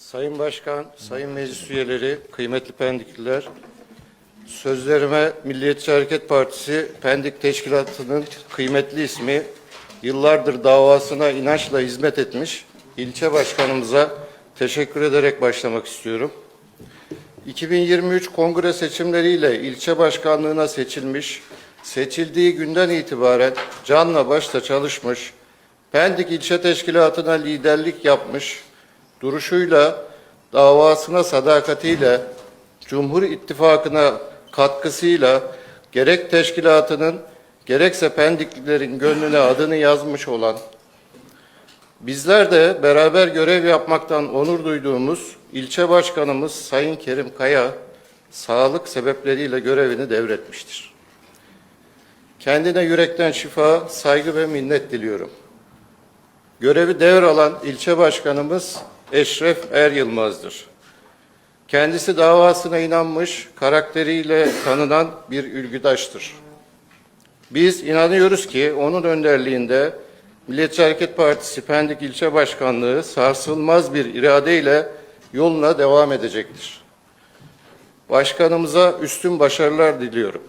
Sayın Başkan, Sayın Meclis Üyeleri, kıymetli Pendikliler, sözlerime Milliyetçi Hareket Partisi Pendik Teşkilatı'nın kıymetli ismi, yıllardır davasına inançla hizmet etmiş ilçe başkanımıza teşekkür ederek başlamak istiyorum. 2023 kongre seçimleriyle ilçe başkanlığına seçilmiş, seçildiği günden itibaren canla başla çalışmış, Pendik İlçe Teşkilatı'na liderlik yapmış, duruşuyla, davasına sadakatiyle, Cumhur İttifakı'na katkısıyla gerek teşkilatının gerekse Pendiklilerin gönlüne adını yazmış olan, bizler de beraber görev yapmaktan onur duyduğumuz ilçe başkanımız Sayın Kerim Kaya, sağlık sebepleriyle görevini devretmiştir. Kendine yürekten şifa, saygı ve minnet diliyorum. Görevi devralan ilçe başkanımız Eşref Er Yılmaz'dır. Kendisi davasına inanmış, karakteriyle tanınan bir ülgüdaştır. Biz inanıyoruz ki onun önderliğinde Milliyetçi Hareket Partisi Pendik İlçe Başkanlığı sarsılmaz bir iradeyle yoluna devam edecektir. Başkanımıza üstün başarılar diliyorum.